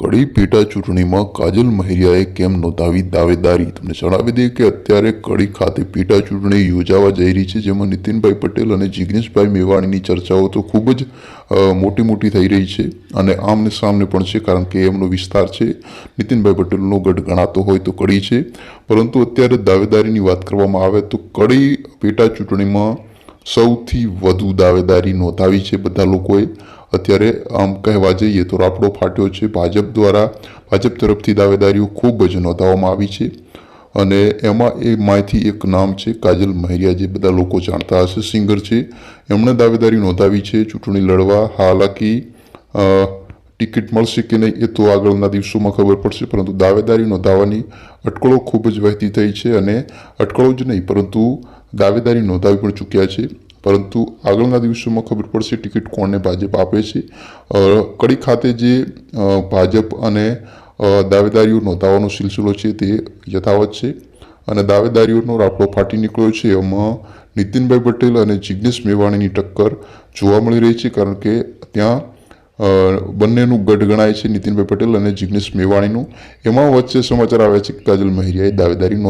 કડી પેટા ચૂંટણીમાં કાજલ મહેરિયાએ કેમ નોંધાવી દાવેદારી? તમને જણાવી દઈએ કે અત્યારે કડી ખાતે પેટા ચૂંટણી યોજાવા જઈ રહી છે, જેમાં નીતિનભાઈ પટેલ અને જિગ્નેશભાઈ મેવાણીની ચર્ચાઓ તો ખૂબ જ મોટી મોટી થઈ રહી છે અને આમને સામને પણ છે, કારણ કે એમનો વિસ્તાર છે. નીતિનભાઈ પટેલનો ગઢ ગણાતો હોય તો કડી છે. પરંતુ અત્યારે દાવેદારીની વાત કરવામાં આવે તો કડી પેટા ચૂંટણીમાં સૌથી વધુ દાવેદારી નોંધાવી છે બધા લોકોએ. અત્યારે આમ કહેવા જઈએ તો રાપડો ફાટ્યો છે. ભાજપ દ્વારા, ભાજપ તરફથી દાવેદારીઓ ખૂબ જ નોંધાવવામાં આવી છે. અને એમાં એ માયથી એક નામ છે, કાજલ મહેરિયા, જે બધા લોકો જાણતા હશે. સિંગર છે. એમણે દાવેદારી નોંધાવી છે. ચૂંટણી લડવા, હાલાકી ટિકિટ મળશે કે નહીં એ તો આગળના દિવસોમાં ખબર પડશે, પરંતુ દાવેદારી નોંધાવવાની અટકળો ખૂબ જ વહેતી થઈ છે અને અટકળો જ નહીં, પરંતુ દાવેદારી નોંધાવી પણ ચૂક્યા છે. પરંતુ આગળના દિવસોમાં ખબર પડશે ટિકિટ કોણને ભાજપ આપે છે. કડી ખાતે જે ભાજપ અને દાવેદારીઓ નોંધાવવાનો સિલસિલો છે તે યથાવત છે અને દાવેદારીઓનો રાપડો ફાટી નીકળ્યો છે. એમાં નીતિનભાઈ પટેલ અને જિજ્ઞેશ મેવાણીની ટક્કર જોવા મળી રહી છે, કારણ કે ત્યાં બંનેનું ગઢ ગણાય છે નીતિનભાઈ પટેલ અને જિગ્નેશ મેવાણીનું. એમાં વચ્ચે સમાચાર આવ્યા છે કે કાજલ મહેરિયાએ દાવેદારી નોંધાવી